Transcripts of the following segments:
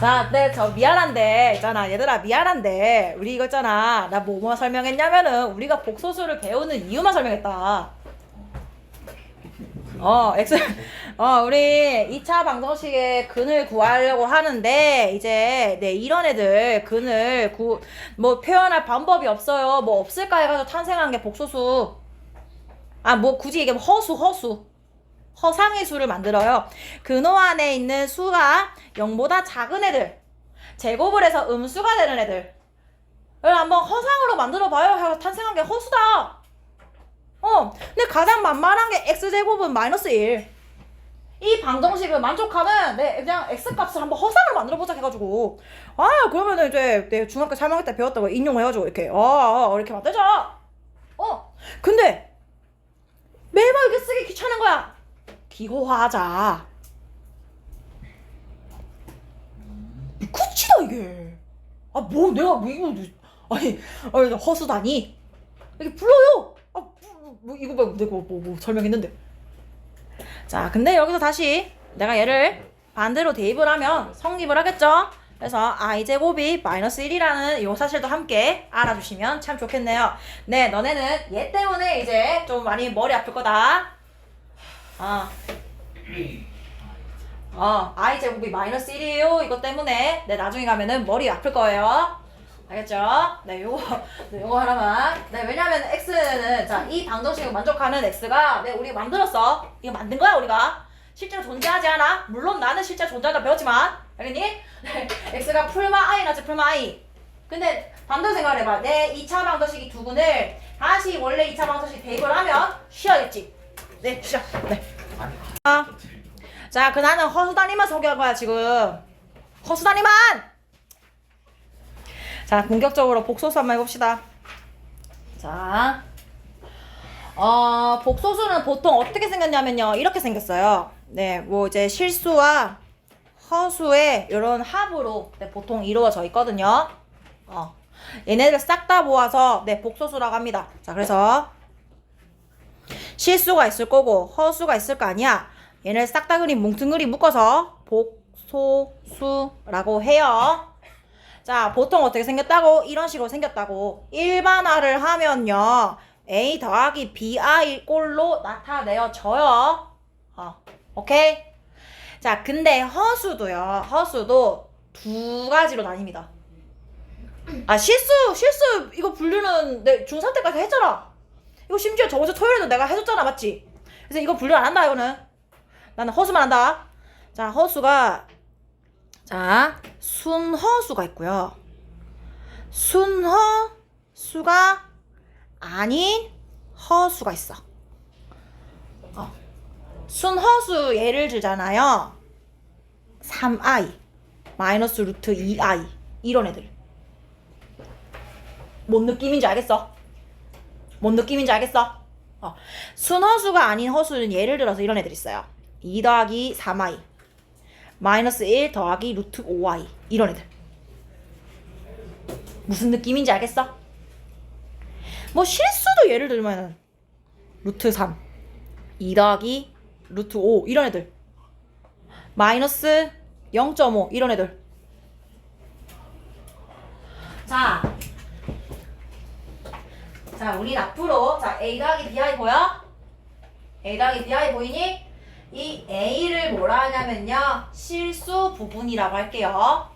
자, 네, 저 미안한데 있잖아, 얘들아 미안한데 우리 이거 있잖아, 나 뭐 뭐 설명했냐면은 우리가 복소수를 배우는 이유만 설명했다. 어, X, 어, 우리 2차 방정식의 근을 구하려고 하는데, 이제, 네, 이런 애들, 근을 구, 뭐, 표현할 방법이 없어요. 뭐, 없을까 해가지고 탄생한 게 복소수. 아, 뭐, 굳이 얘기하면 허수, 허수. 허상의 수를 만들어요. 근호 안에 있는 수가 0보다 작은 애들. 제곱을 해서 음수가 되는 애들. 을 한번 허상으로 만들어 봐요. 탄생한 게 허수다. 어, 근데 가장 만만한 게 x제곱은 마이너스 1. 이 방정식을 만족하는 네, 그냥 x값을 한번 허상으로 만들어 보자 해가지고 아 그러면은 이제 내 중학교 3학년 때 배웠다고 인용해가지고 이렇게 아, 아 이렇게 만들자 어 근데 매번 이렇게 쓰기 귀찮은 거야 기호화하자. 미치다 이게. 아 뭐 내가 뭐 이거 아니 아니 허수다니 이렇게 불러요! 아 뭐, 뭐 이거 봐 내가 뭐, 뭐 설명했는데. 자 근데 여기서 다시 내가 얘를 반대로 대입을 하면 성립을 하겠죠? 그래서 i제곱이 마이너스 1이라는 이 사실도 함께 알아주시면 참 좋겠네요. 네 너네는 얘 때문에 이제 좀 많이 머리 아플 거다 어. 어, i제곱이 마이너스 1이에요. 이것 때문에 네, 나중에 가면은 머리 아플 거예요. 알겠죠? 네, 요거, 네, 요거 하나만. 네, 왜냐면 x는, 자, 이 방정식을 만족하는 x가, 네, 우리가 만들었어. 이거 만든 거야, 우리가. 실제로 존재하지 않아. 물론 나는 실제 존재한다 배웠지만, 알겠니? 네, x가 풀마 i 나지 풀마 i. 근데 반대로 생각해봐. 내 2차 방정식이 두 군을 다시 원래 2차 방정식 대입을 하면 쉬어야겠지. 네, 쉬어. 네. 아. 자, 그 나는 허수다니만 소개한 거야, 지금. 허수다니만! 자, 본격적으로 복소수 한번 해봅시다. 자, 어, 복소수는 보통 어떻게 생겼냐면요. 이렇게 생겼어요. 네, 뭐 이제 실수와 허수의 이런 합으로 네, 보통 이루어져 있거든요. 어, 얘네들 싹 다 모아서 네, 복소수라고 합니다. 자, 그래서 실수가 있을 거고 허수가 있을 거 아니야. 얘를 싹다 그린 뭉뚱그리 묶어서 복소수라고 해요. 자, 보통 어떻게 생겼다고? 이런 식으로 생겼다고. 일반화를 하면요. A 더하기 BI 꼴로 나타내어져요. 어, 오케이? 자, 근데 허수도요. 허수도 두 가지로 나뉩니다. 아, 실수, 실수, 이거 분류는 내 중3 때까지 했잖아. 이거 심지어 저번 주 토요일에도 내가 해줬잖아, 맞지? 그래서 이거 분류 안 한다, 이거는. 나는 허수만 한다. 자, 허수가, 자, 순허수가 있고요. 순허수가 아닌 허수가 있어. 어. 순허수 예를 들잖아요. 3i, 마이너스 루트 2i. 이런 애들. 뭔 느낌인지 알겠어? 뭔 느낌인지 알겠어? 어. 순허수가 아닌 허수는 예를 들어서 이런 애들 있어요. 2 더하기 3i 마이너스 1 더하기 루트 5i 이런 애들 무슨 느낌인지 알겠어? 뭐 실수도 예를 들면 루트 3 2 더하기 루트 5 이런 애들 마이너스 0.5 이런 애들 자, 자 우리 앞으로 자 a 더하기 bi 보여? a 더하기 bi 보이니? 이 A를 뭐라 하냐면요. 실수 부분이라고 할게요.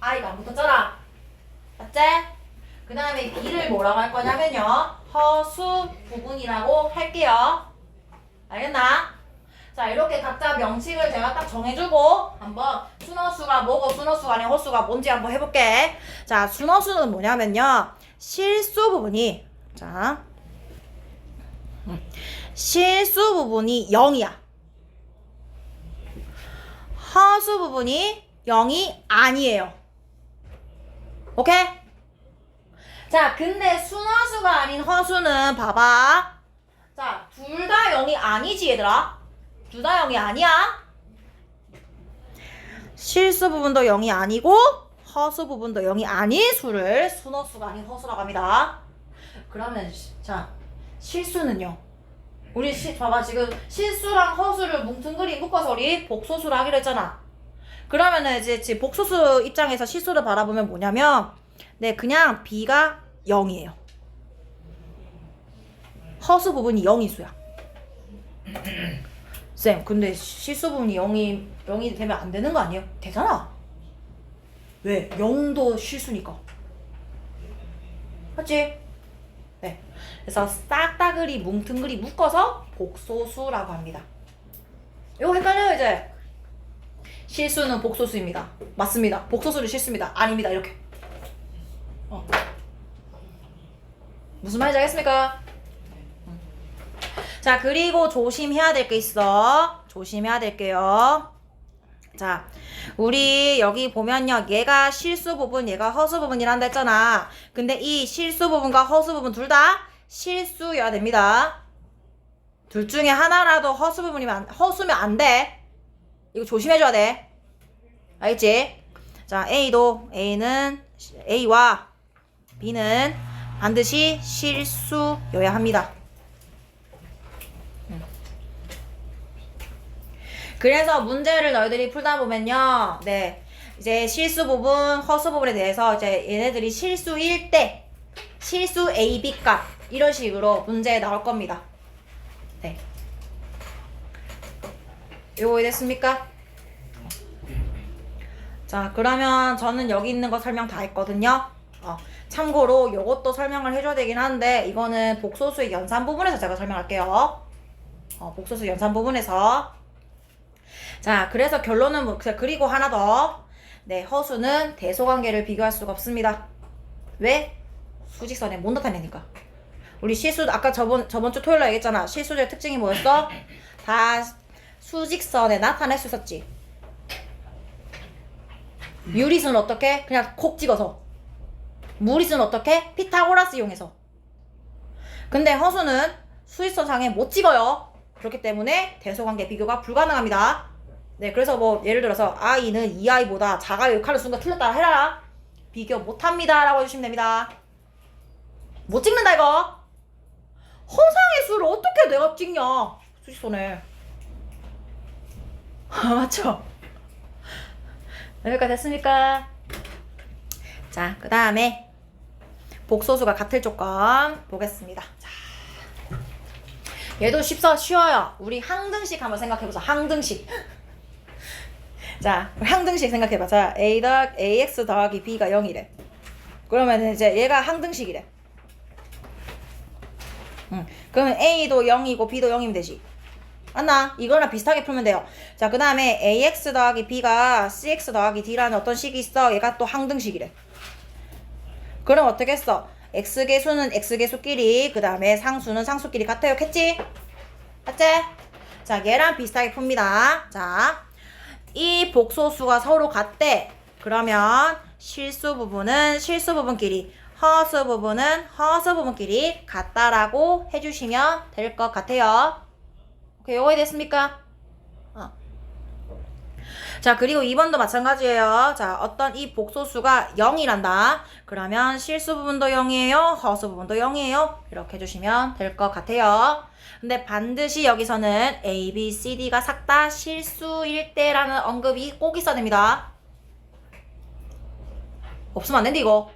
I가 안 붙었잖아. 맞지? 그 다음에 B를 뭐라고 할 거냐면요. 허수 부분이라고 할게요. 알겠나? 자, 이렇게 각자 명칭을 제가 딱 정해주고 한번 순허수가 뭐고 순허수가 아닌 허수가 뭔지 한번 해볼게. 자, 순허수는 뭐냐면요. 실수 부분이, 자, 음, 실수 부분이 0이야. 허수 부분이 0이 아니에요. 오케이? 자, 근데 순허수가 아닌 허수는 봐봐. 자, 둘 다 0이 아니지, 얘들아. 둘 다 0이 아니야. 실수 부분도 0이 아니고 허수 부분도 0이 아닌 수를 순허수가 아닌 허수라고 합니다. 그러면 자, 실수는요. 우리 시, 봐봐 지금 실수랑 허수를 뭉뚱그리 묶어서 우리 복소수를 하기로 했잖아. 그러면은 이제 지금 복소수 입장에서 실수를 바라보면 뭐냐면 네 그냥 b가 0이에요. 허수 부분이 0이 수야. 쌤, 근데 실수 부분이 0이 0이 되면 안 되는 거 아니에요? 되잖아. 왜? 0도 실수니까. 맞지? 네. 그래서 싹다그리 뭉퉁그리 묶어서 복소수라고 합니다. 이거 헷갈려요 이제. 실수는 복소수입니다. 맞습니다. 복소수는 실수입니다. 아닙니다. 이렇게. 어. 무슨 말인지 알겠습니까? 음. 자, 그리고 조심해야 될 게 있어. 조심해야 될게요. 자, 우리 여기 보면요. 얘가 실수 부분, 얘가 허수 부분이란다 했잖아. 근데 이 실수 부분과 허수 부분 둘 다 실수여야 됩니다. 둘 중에 하나라도 허수 부분이면 안- 허수면 안 돼. 이거 조심해줘야 돼. 알겠지? 자, A도 A는 A와 B는 반드시 실수여야 합니다. 음. 그래서 문제를 너희들이 풀다 보면요, 네, 이제 실수 부분, 허수 부분에 대해서 이제 얘네들이 실수일 때 실수 A, B 값 이런 식으로 문제에 나올 겁니다. 네. 요거 이해됐습니까? 자, 그러면 저는 여기 있는 거 설명 다 했거든요. 어, 참고로 요것도 설명을 해줘야 되긴 한데, 이거는 복소수의 연산 부분에서 제가 설명할게요. 어, 복소수 연산 부분에서. 자, 그래서 결론은 뭐, 자, 그리고 하나 더. 네, 허수는 대소관계를 비교할 수가 없습니다. 왜? 수직선에 못 나타내니까. 우리 실수, 아까 저번, 저번 주 토요일 날 얘기했잖아. 실수의 특징이 뭐였어? 다 수직선에 나타낼 수 있었지. 유리수는 어떻게? 그냥 콕 찍어서. 무리수는 어떻게? 피타고라스 이용해서. 근데 허수는 수직선상에 못 찍어요. 그렇기 때문에 대소관계 비교가 불가능합니다. 네, 그래서 뭐 예를 들어서 i는 2i보다 작아요. 욕하는 순간 틀렸다 해라. 비교 못합니다. 라고 해주시면 됩니다. 못 찍는다 이거. 허상의 수를 어떻게 내가 찍냐. 수직선에. 맞죠? 여기까지 됐습니까? 자, 그 다음에 복소수가 같을 조건 보겠습니다. 자, 얘도 쉽서 쉬워요. 우리 항등식 한번 생각해보자. 항등식. 자, 항등식 생각해봐. 자, a 더 ax 더하기 b가 0이래. 그러면 이제 얘가 항등식이래. 응. 그러면 a도 0이고 b도 0이면 되지. 맞나? 이거랑 비슷하게 풀면 돼요. 자, 그 다음에 ax 더하기 b가 cx 더하기 d라는 어떤 식이 있어. 얘가 또 항등식이래. 그럼 어떻게 했어? x계수는 x계수끼리, 그 다음에 상수는 상수끼리 같아요. 겠지? 맞지? 자, 얘랑 비슷하게 풉니다. 자, 이 복소수가 서로 같대. 그러면 실수 부분은 실수 부분끼리, 허수 부분은 허수 부분끼리 같다라고 해주시면 될 것 같아요. 오케이, 요거 됐습니까? 어. 자, 그리고 2번도 마찬가지예요. 자, 어떤 이 복소수가 0이란다. 그러면 실수 부분도 0이에요. 허수 부분도 0이에요. 이렇게 해주시면 될 것 같아요. 근데 반드시 여기서는 A, B, C, D가 싹다 실수일 때라는 언급이 꼭 있어야 됩니다. 없으면 안 된대, 이거.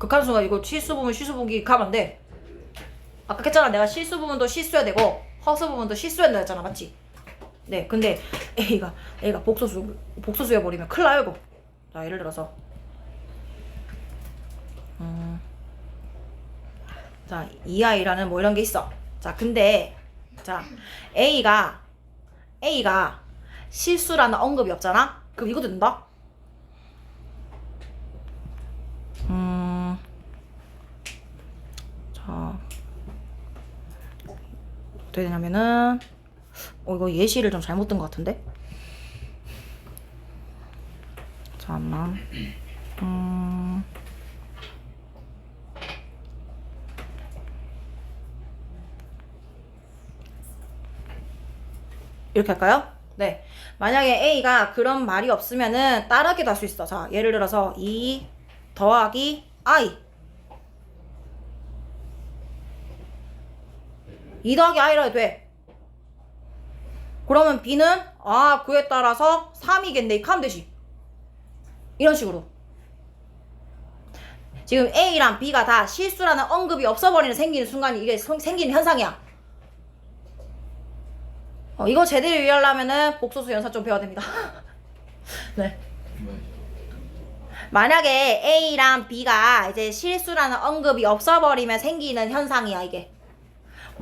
극한수가 이거 실수 부분, 실수 부분이 가면 안 돼. 아까 했잖아. 내가 실수 부분도 실수해야 되고, 허수 부분도 실수해야 했잖아. 맞지? 네, 근데 A가 A가 복소수 복소수 해 버리면 큰일 나요, 이거. 자, 예를 들어서 음. 자, 2i라는 뭐 이런 게 있어. 자, 근데 자, A가 A가 실수라는 언급이 없잖아. 그럼 이거 된다. 음. 자. 어떻게 되냐면은 어 이거 예시를 좀 잘못 든 것 같은데? 잠깐만. 음. 이렇게 할까요? 네. 만약에 A가 그런 말이 없으면은 따르기도 할 수 있어. 자 예를 들어서 2 더하기 I 2 더하기 I라 돼. 그러면 B는 아 그에 따라서 3이겠네. 이렇게 하면 되지. 이런 식으로. 지금 A랑 B가 다 실수라는 언급이 없어버리는 생기는 순간이 이게 성- 생기는 현상이야. 어, 이거 제대로 이해하려면은 복소수 연산 좀 배워야 됩니다. 네. 만약에 A랑 B가 이제 실수라는 언급이 없어버리면 생기는 현상이야 이게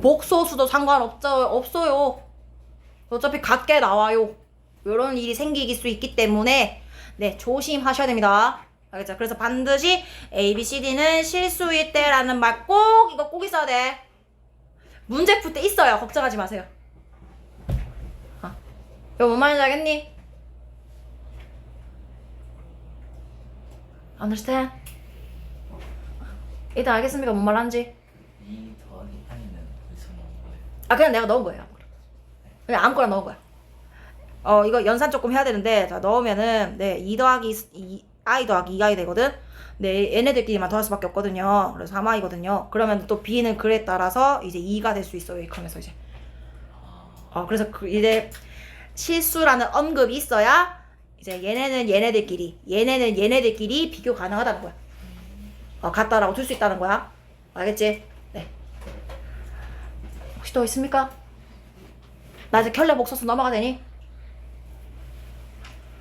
복소수도 상관없죠 없어요 어차피 같게 나와요 이런 일이 생길 수 있기 때문에 네 조심하셔야 됩니다 알겠죠 그래서 반드시 A, B, C, D는 실수일 때라는 말 꼭 이거 꼭 있어야 돼 문제 풀 때 있어요 걱정하지 마세요 어. 이거 뭔 말인지 알겠니? understand? 일단 알겠습니까? 뭔 말하는지? 이 더하기 한이는 어디서 나온 거예요? 아 그냥 내가 넣은 거예요. 그냥 아무거나 넣은 거야. 어 이거 연산 조금 해야 되는데 자 넣으면은 네2 더하기 2 i 더하기 2i 되거든? 네 얘네들끼리만 더할 수밖에 없거든요. 그래서 3i거든요. 그러면 또 b는 글에 따라서 이제 2가 될 수 있어요 이컴에서 이제. 어 그래서 그 이제 실수라는 언급이 있어야 이제 얘네는 얘네들끼리 얘네는 얘네들끼리 비교 가능하다는 거야. 어 같다라고 둘 수 있다는 거야. 알겠지? 네 혹시 더 있습니까? 나 이제 켤레 목소수 넘어가 되니?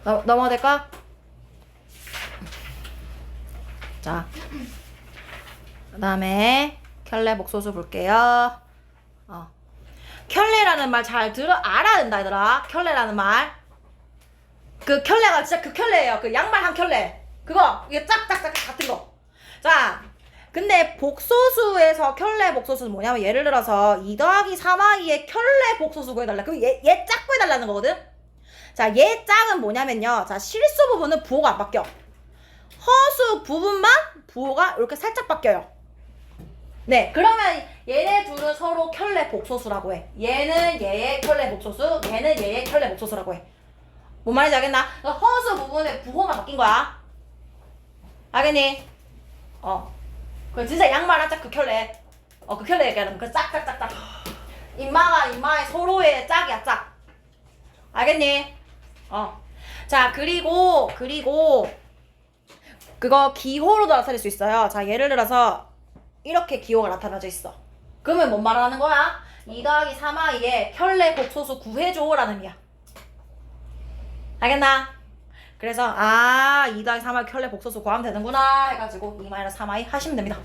넘, 넘어가 될까? 자, 그 다음에 켤레 목소수 볼게요. 어. 켤레라는 말 잘 들어 알아야 된다 얘들아. 켤레라는 말. 그 켤레가 진짜 그 켤레예요. 그 양말 한 켤레. 그거 이게 짝짝짝 근데 복소수에서 켤레 복소수는 뭐냐면 예를 들어서 2 더하기 3i의 켤레 복소수 구해달라. 그럼 얘, 얘 짝 구해달라는 거거든? 자, 얘 짝은 뭐냐면요. 자, 실수 부분은 부호가 안 바뀌어. 허수 부분만 부호가 이렇게 살짝 바뀌어요. 네, 그러면 얘네 둘은 서로 켤레 복소수라고 해. 얘는 얘의 켤레 복소수, 얘는 얘의 켤레 복소수라고 해. 뭔 말인지 알겠나? 허수 부분의 부호만 바뀐 거야. 알겠니? 어. 그 진짜 양말 한짝 그 켤레. 어, 그 켤레 얘기하는 그 짝짝짝짝. 인마가 인마의 서로의 짝이야, 짝. 알겠니? 어. 자, 그리고, 그리고, 그거 기호로도 나타낼 수 있어요. 자, 예를 들어서, 이렇게 기호가 나타나져 있어. 그러면 뭔 말을 하는 거야? 2 더하기 3i의 켤레 복소수 구해줘라는 의미야. 알겠나? 그래서, 아, 2 더하기 3i 켤레 복소수 구하면 되는구나. 해가지고, 2 마이너스 3i 하시면 됩니다.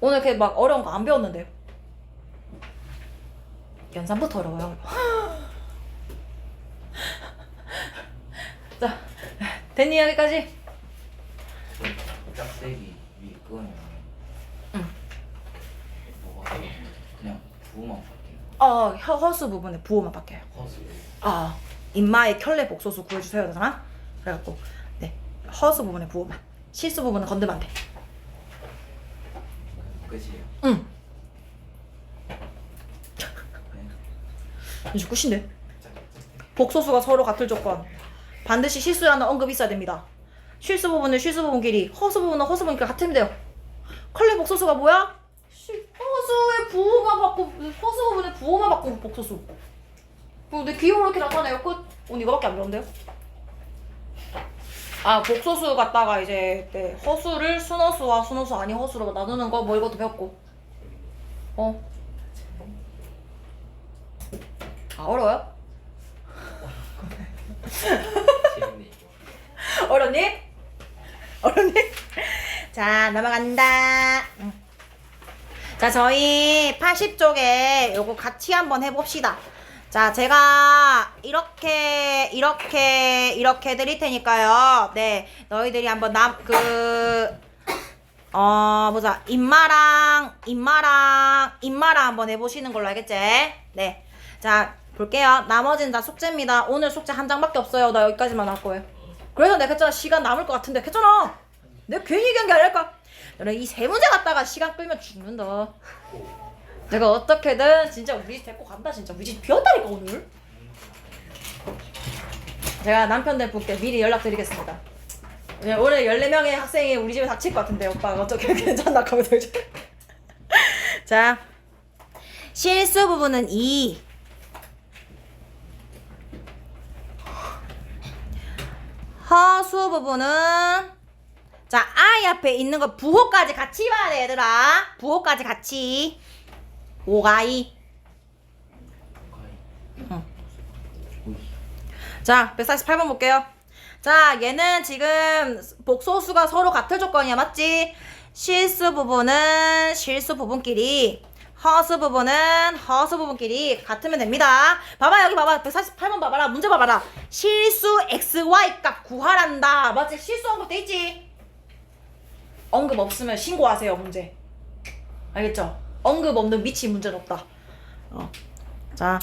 오늘 이렇게 막 어려운 거 안 배웠는데요. 연산부터 어려워요. 자, 됐니 여기까지? 짝대기 위 끄면 응. 뭐가 그냥 부호만 바뀌는 어, 허, 허수 부분에 부호만 바뀌어요. 허수 아, 인마의 켤레 복소수 구해주세요 되잖아? 그래갖고, 네, 허수 부분에 부호만. 실수 부분은 건드면 안 돼. 끝이에요. 응. 네. 이제 끝인데. 복소수가 서로 같을 조건. 반드시 실수라는 언급이 있어야 됩니다. 실수 부분은 실수 부분끼리, 허수 부분은 허수 부분끼리 같으면 돼요. 컬레 복소수가 뭐야? 시- 허수의 부호만 바꾸, 허수 부분의 부호만 바꾸고 복소수. 근데 기호로 이렇게 나타내요. 끝. 오늘 이거밖에 안 배운대요. 아, 복소수 갖다가 이제 네, 허수를 순허수와 순허수 아닌 허수로 나누는 거 뭐 이것도 배웠고. 어. 아, 어려워요? 어렵니? 어렵니? 자, 넘어간다. 응. 자, 저희 80쪽에 요거 같이 한번 해봅시다. 자, 제가 이렇게, 이렇게, 이렇게 드릴 테니까요. 네, 너희들이 한번 남, 그, 어, 보자. 임마랑, 임마랑, 임마랑 한번 해보시는 걸로 알겠지? 네. 자, 볼게요. 나머지는 다 숙제입니다. 오늘 숙제 한 장밖에 없어요. 나 여기까지만 할 거예요. 그래서 내가 했잖아. 시간 남을 것 같은데. 했잖아. 내가 괜히 얘기한 게 아닐까? 너는 이세 문제 갖다가 시간 끌면 죽는다. 내가 어떻게든 진짜 우리 집 데리고 간다. 진짜 우리 집 비었다니까 오늘. 제가 남편들 분께 미리 연락드리겠습니다. 네, 오늘 14명의 학생이 우리 집에 닥칠 것 같은데 오빠가 어떻게 괜찮나 하면서 이제 자 실수 부분은 2 허수 부분은 자 I 앞에 있는 거 부호까지 같이 봐야 돼 얘들아 부호까지 같이 오가이 응. 자 148번 볼게요 자 얘는 지금 복소수가 서로 같을 조건이야 맞지? 실수 부분은 실수 부분끼리 허수 부분은 허수 부분끼리 같으면 됩니다. 봐봐 여기 봐봐 148번 봐봐라 문제 봐봐라 실수 xy 값 구하란다 맞지? 실수 언급 돼 있지? 언급 없으면 신고하세요 문제 알겠죠? 언급 없는 미치 문제는 없다. 어. 자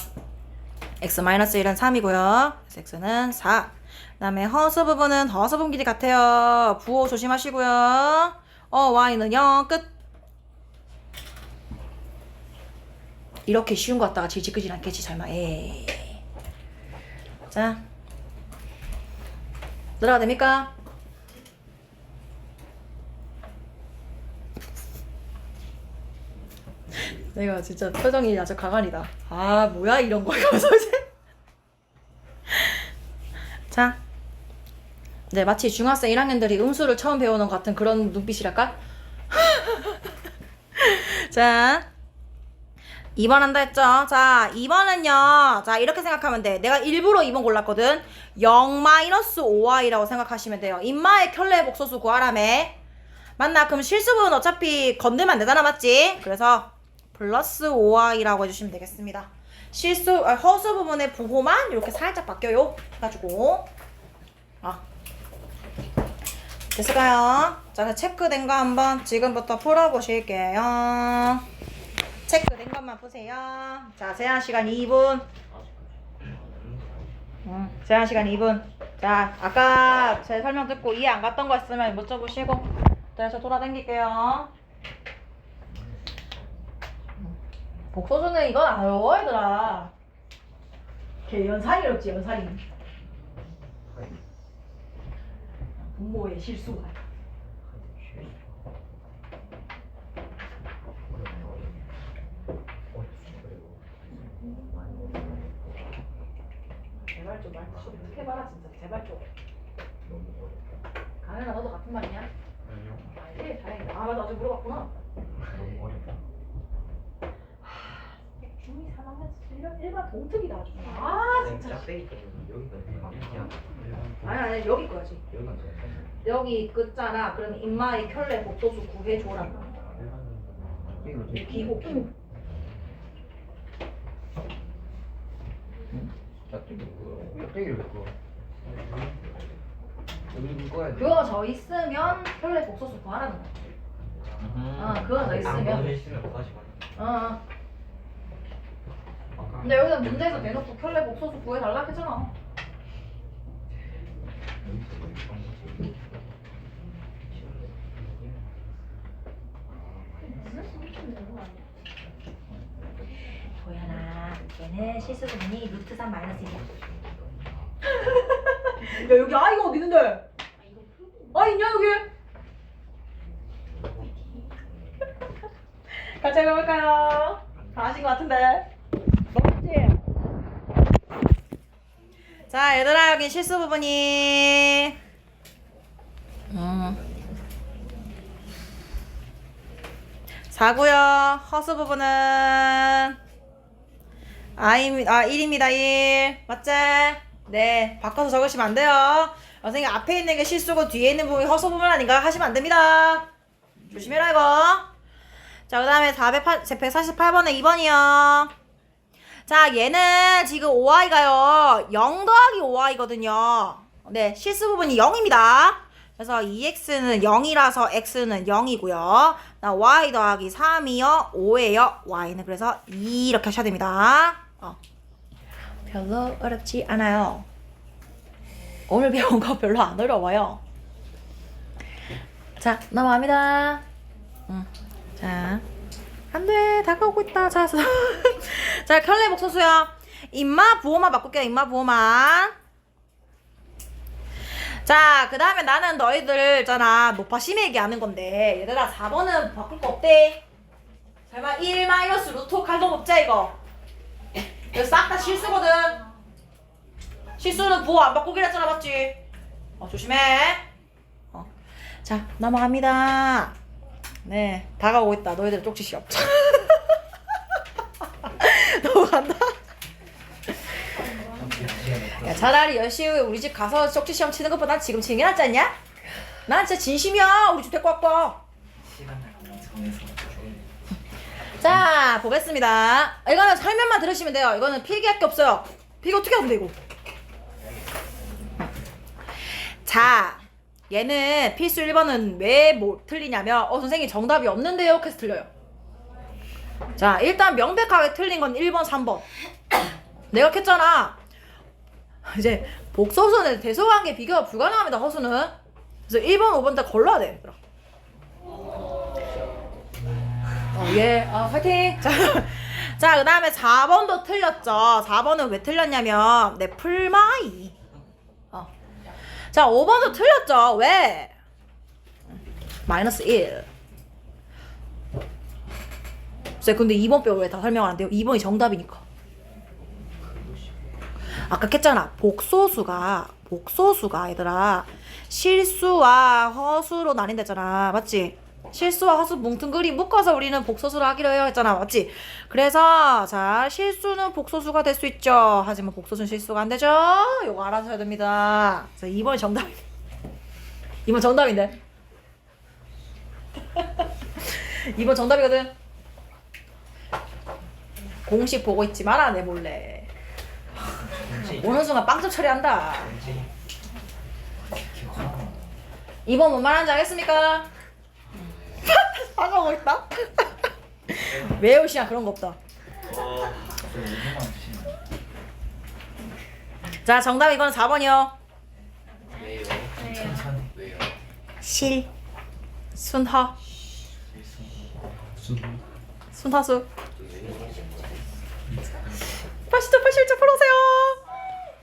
x-1은 3이고요. x는 4 그 다음에 허수 부분은 허수 길이 같아요. 부호 조심하시고요. 어 y는 0 끝. 이렇게 쉬운 거 같다가 질직끄질 않겠지 설마. 에이 자. 들어가 됩니까? 내가 진짜 표정이 아주 가관이다 아 뭐야 이런 거 이러면서 이제 자 네, 마치 중학생 1학년들이 음수를 처음 배우는 것 같은 그런 눈빛이랄까? 자, 2번 한다 했죠? 자, 2번은요. 자, 이렇게 생각하면 돼. 내가 일부러 2번 골랐거든. 0-5y라고 생각하시면 돼요. 인마의 켤레 복소수 구하라매. 맞나? 그럼 실수분 어차피 건들면 안 되잖아, 맞지? 그래서 플러스 5y라고 해주시면 되겠습니다. 실수, 아, 허수 부분의 부호만 이렇게 살짝 바뀌어요. 해가지고. 아. 됐을까요? 자, 체크된 거 한번 지금부터 풀어보실게요. 체크된 것만 보세요. 자, 제한 시간 2분. 음, 제한 시간 2분. 자, 아까 제 설명 듣고 이해 안 갔던 거 있으면 못 적으시고. 그래서 돌아다닐게요. 복소주는 이건 안 어려워, 얘들아. 걔 연살이 어렵지, 연살이. 부모의 실수가. 제발 좀 말투 좀 해봐라 진짜 제발 좀. 강현아 너도 같은 말이냐? 아니요. 알지? 다행이다. 아 맞아 어제 물어봤구나. 너무 어렵다. 중이 3학년 일반 일반 동특이다 아주. 아 진짜. 짝대기 때문에 여기가 막히야. 아니 아니 여기 거야지. 여기가 좀 여기 끝자나 그러면 인마의 켤레 복도수 구해줘라. 이거 기고. 짝대기 그거. 짝대기를 왜 그거? 여기 꺼야 돼. 그거 저 있으면 켤레 복소수 구하라는 거야. 아 그거 저 있으면. 있으면 다시 어, 어. 근데 여기서 문제에서 대놓고 켤레 복소수 구해달라 했잖아. 보현아, 얘는 실수 부분이 루트 3 마이너스 1이야. 야 여기 아이가 어디 있는데? 아 있냐 여기? 같이 해볼까요? 다 하신 것 같은데. 먹었지? 자 얘들아 여기 실수 부분이 음. 4고요 허수 부분은 아 1입니다 1 맞지? 네 바꿔서 적으시면 안 돼요 선생님 앞에 있는 게 실수고 뒤에 있는 부분이 허수 부분 아닌가 하시면 안 됩니다 조심해라 이거 자, 그 다음에 148번에 2번이요. 자, 얘는 지금 5i가요. 0 더하기 5i거든요. 네, 실수 부분이 0입니다. 그래서 2x는 0이라서 x는 0이고요. 나 y 더하기 3이요. 5예요. y는 그래서 2 이렇게 하셔야 됩니다. 어. 별로 어렵지 않아요. 오늘 배운 거 별로 안 어려워요. 자, 넘어갑니다. 응. 자, 안 돼. 다가오고 있다. 자, 자, 자 켤레 복 소수야. 임마 부호만 바꿀게요. 임마 부호만. 자, 그 다음에 나는 너희들 있잖아. 노파심 얘기하는 건데. 얘들아, 4번은 바꿀 거 없대. 설마 1 마이너스 루트 칼동 없자, 이거. 이거 싹 다 실수거든. 실수는 부호 안 바꾸기로 했잖아, 맞지? 어, 조심해. 어. 자, 넘어갑니다. 네, 다가오고 있다. 너희들 쪽지 시험. 넘어간다. 야, 차라리 10시 후에 우리 집 가서 쪽지 시험 치는 것보다 지금 치는 게 낫지 않냐? 난 진짜 진심이야. 우리 집 데리고 왔고. 시간을 한번 정해서 조금 자, 보겠습니다. 이거는 설명만 들으시면 돼요. 이거는 필기할 게 없어요. 필기 어떻게 하면 되고? 자, 얘는 필수 1번은 왜뭐 틀리냐면, 어, 선생님 정답이 없는데요? 해서 틀려요. 자, 일단 명백하게 틀린 건 1번, 3번. 내가 했잖아. 이제 복소수는 대소관계 비교가 불가능합니다, 허수는. 그래서 1번, 5번 다 걸러야 돼. 얘들아. 어, 예, 아, 화이팅! 자, 자, 그 다음에 4번도 틀렸죠. 4번은 왜 틀렸냐면, 네, 풀마이. 어. 자, 5번도 틀렸죠. 왜? 마이너스 1. 쌤, 근데 2번 빼고 왜 다 설명 안 돼요? 2번이 정답이니까. 아까 했잖아. 복소수가, 복소수가, 얘들아. 실수와 허수로 나뉜댔잖아. 맞지? 실수와 허수 뭉뚱그리 묶어서 우리는 복소수로 하기로 해요 했잖아. 맞지? 그래서, 자, 실수는 복소수가 될 수 있죠. 하지만 복소수는 실수가 안 되죠? 요거 알아서야 됩니다. 자, 2번이 정답입니다. 2번 정답인데. 2번 정답이거든. 공식 보고 있지 마라, 내 몰래. 오는 순간 빵점 처리한다. 2번 뭔 말하는지 알겠습니까? 사과하고 있다. 외우시나 그런 거 없다. 저 5분만 주시면 자, 정답 이건 4번이요. 왜요? 천천히 왜요? 실. 순하. 순하수. 80점 87점 풀어오세요.